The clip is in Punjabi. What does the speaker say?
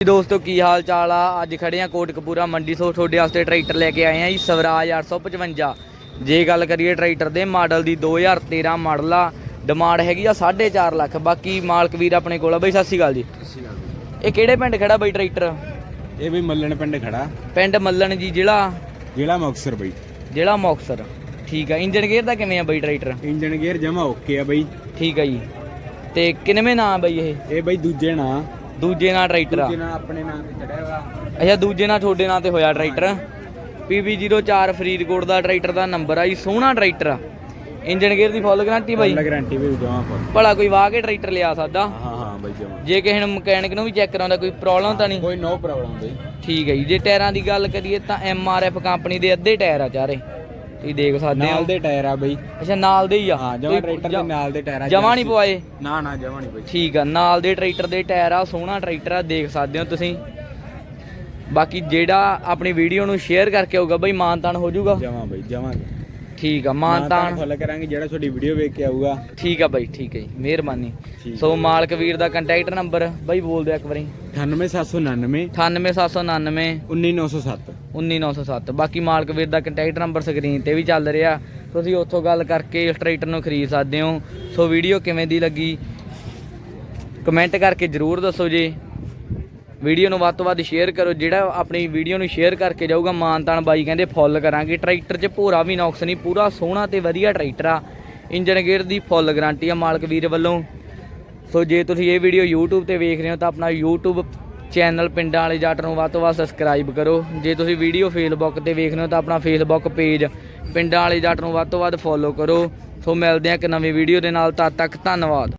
ਜੀ ਦੋਸਤੋ ਕੀ ਹਾਲ ਚਾਲ ਆ? ਅੱਜ ਖੜੇ ਆ ਕੋਟਕਪੂਰਾ ਮੰਡੀ ਤੋਂ ਤੁਹਾਡੇ ਵਾਸਤੇ ਟਰੈਕਟਰ ਲੈ ਕੇ ਆਏ ਆ ਜੀ ਸਵਰਾਜ 855 ਜੇ ਗੱਲ ਕਰੀਏ ਟਰੈਕਟਰ ਦੇ ਮਾਡਲ ਦੀ 2013 ਮਾਡਲ ਆ। ਡਿਮਾਂਡ ਹੈਗੀ ਆ 4.5 ਲੱਖ। ਬਾਕੀ ਮਾਲਕ ਵੀਰ ਆਪਣੇ ਕੋਲ ਆ। ਬਈ ਸਤਿ ਸ਼੍ਰੀ ਅਕਾਲ ਜੀ। ਇਹ ਕਿਹੜੇ ਪਿੰਡ ਖੜਾ ਬਈ ਟਰੈਕਟਰ? ਇਹ ਬਈ ਮੱਲਣ ਪਿੰਡ ਖੜਾ। ਪਿੰਡ ਮੱਲਣ ਜੀ ਜ਼ਿਲ੍ਹਾ? ਜ਼ਿਲ੍ਹਾ ਮੁਕਤਸਰ ਬਈ। ਜ਼ਿਲ੍ਹਾ ਮੁਕਤਸਰ। ਠੀਕ ਆ। ਇੰਜਨ ਗੇਅਰ ਦਾ ਕਿਵੇਂ ਆ ਬਈ ਟਰੈਕਟਰ? ਇੰਜਨ ਗੇਅਰ ਜਮਾ ਓਕੇ ਆ ਬਈ। ਠੀਕ ਆ ਜੀ। ਤੇ ਕਿੰਨਵੇਂ ਨਾਂ ਬਈ ਇਹ? ਇਹ ਬਈ ਦੂਜੇ ਨਾਂ। ਦੂਜੇ ਨਾਂ ਟਰੈਕਟਰ ਆ। ਦੂਜੇ ਆਪਣੇ ਨਾਂ ਤੇ ਚੜਿਆ ਹੋਇਆ। ਅੱਛਾ ਦੂਜੇ ਨਾਲ ਤੁਹਾਡੇ ਨਾਂ ਤੇ ਹੋਇਆ ਟਰੈਕਟਰ PB04 ਫਰੀਦਕੋਟ ਦਾ ਟਰੈਕਟਰ ਦਾ ਨੰਬਰ ਆ ਜੀ ਸੋਹਣਾ ਟਰੈਕਟਰ ਆ। ਇੰਜਨ ਗੇਅਰ ਦੀ ਫੁੱਲ ਗਾਰੰਟੀ ਬਾਈ? ਫੁੱਲ ਗਾਰੰਟੀ ਵੀ ਜਮਾ ਫੁੱਲ ਭਲਾ ਕੋਈ ਵਾਹ ਕੇ ਟਰੈਕਟਰ ਲਿਆ ਸਕਦਾ। ਹਾਂ ਹਾਂ ਬਈ ਜਮਾ। ਜੇ ਕਿਸੇ ਨੂੰ ਮਕੈਨਿਕ ਨੂੰ ਵੀ ਚੈੱਕ ਕਰਾਉਂਦਾ ਕੋਈ ਪ੍ਰੋਬਲਮ ਤਾਂ ਨਹੀਂ? ਕੋਈ ਨੋ ਪ੍ਰੋਬਲਮ ਬਈ। ਠੀਕ ਹੈ ਜੀ ਜੇ ਟਾਇਰਾਂ ਦੀ ਗੱਲ ਕਰੀਏ ਤਾਂ MRF ਕੰਪਨੀ ਦੇ ਅੱਧੇ ਟਾਇਰ ਆ ਚਾਰੇ। ਤੁਸੀਂ ਦੇਖ ਸਕਦੇ ਨਾਲ ਦੇ ਟਾਇਰ ਆ ਬਈ। ਅੱਛਾ ਨਾਲ ਦੇ ਹੀ ਆ। ਹਾਂ ਜਮਾ ਟਰੈਕਟਰ ਦੇ ਨਾਲ ਦੇ ਟਾਇਰ ਆ ਜਮਾ ਨਹੀਂ ਪਵਾਏ? ਨਾ ਨਾ ਜਮਾ ਨਹੀਂ ਬਈ ਠੀਕ ਆ ਨਾਲ ਦੇ ਟਰੈਕਟਰ ਦੇ ਟਾਇਰ ਆ ਸੋਹਣਾ ਟਰੈਕਟਰ ਆ ਦੇਖ ਸਕਦੇ ਹੋ ਤੁਸੀਂ। ਬਾਕੀ ਜਿਹੜਾ ਆਪਣੀ ਵੀਡੀਓ ਨੂੰ ਸ਼ੇਅਰ ਕਰਕੇ ਆਊਗਾ ਬਈ ਮਾਨਤਾਨ ਹੋ ਜਾਊਗਾ। ਜਮਾ ਬਈ ਜਮਾ। ਠੀਕ ਆ ਮਾਨਤਾਨ ਫੁੱਲ ਕਰਾਂਗੇ ਜਿਹੜਾ ਤੁਹਾਡੀ ਵੀਡੀਓ ਵੇਖ ਕੇ ਆਊਗਾ। ਠੀਕ ਆ ਬਾਈ ਠੀਕ ਹੈ ਜੀ ਮਿਹਰਬਾਨੀ। ਸੋ ਮਾਲਕ ਵੀਰ ਦਾ ਕੰਟੈਕਟ ਨੰਬਰ ਬਾਈ ਬੋਲ ਦਿਓ ਇੱਕ ਵਾਰੀ। 98799 98799 19907 19907 ਬਾਕੀ ਮਾਲਕ ਵੀਰ ਦਾ ਕੰਟੈਕਟ ਨੰਬਰ ਸਕਰੀਨ ਤੇ ਵੀ ਚੱਲ ਰਿਹਾ। ਤੁਸੀਂ ਉੱਥੋਂ ਗੱਲ ਕਰਕੇ ਟਰੈਕਟਰ ਨੂੰ ਖਰੀਦ ਸਕਦੇ ਹੋ। ਸੋ ਵੀਡੀਓ ਕਿਵੇਂ ਦੀ ਲੱਗੀ? ਕਮੈਂਟ ਕਰਕੇ ਜਰੂਰ ਦੱਸੋ ਜੀ। ਵੀਡੀਓ ਨੂੰ ਵੱਧ ਤੋਂ ਵੱਧ ਸ਼ੇਅਰ ਕਰੋ। ਜਿਹੜਾ ਆਪਣੀ ਵੀਡੀਓ ਨੂੰ ਸ਼ੇਅਰ ਕਰਕੇ ਜਾਊਗਾ, ਮਾਨਤਾਨ ਬਾਈ ਕਹਿੰਦੇ ਫੁੱਲ ਕਰਾਂਗੇ। ਟਰੈਕਟਰ 'ਚ ਭੋਰਾ ਵੀ ਨੌਕਸ ਨਹੀਂ, ਪੂਰਾ ਸੋਹਣਾ ਤੇ ਵਧੀਆ ਟਰੈਕਟਰ ਆ। ਇੰਜਨ ਗੇਅਰ ਦੀ ਫੁੱਲ ਗਾਰੰਟੀ ਆ ਮਾਲਕ ਵੀਰ ਵੱਲੋਂ। ਸੋ ਜੇ ਤੁਸੀਂ ਇਹ ਵੀਡੀਓ YouTube ਤੇ ਵੇਖ ਰਹੇ ਹੋ, ਤਾਂ ਆਪਣਾ YouTube ਚੈਨਲ ਪਿੰਡਾਂ ਵਾਲੇ ਜੱਟ ਨੂੰ ਵੱਧ ਤੋਂ ਵੱਧ ਸਬਸਕ੍ਰਾਈਬ ਕਰੋ। ਜੇ ਤੁਸੀਂ ਵੀਡੀਓ ਫੇਸਬੁੱਕ ਤੇ ਵੇਖ ਰਹੇ ਹੋ, ਤਾਂ ਆਪਣਾ ਫੇਸਬੁੱਕ ਪੇਜ ਪਿੰਡਾਂ ਵਾਲੇ ਜੱਟ ਨੂੰ ਵੱਧ ਤੋਂ ਵੱਧ ਫੋਲੋ ਕਰੋ। ਸੋ ਮਿਲਦੇ ਹਾਂ ਇੱਕ ਨਵੀਂ ਵੀਡੀਓ ਦੇ ਨਾਲ, ਤਦ ਤੱਕ ਧੰਨਵਾਦ।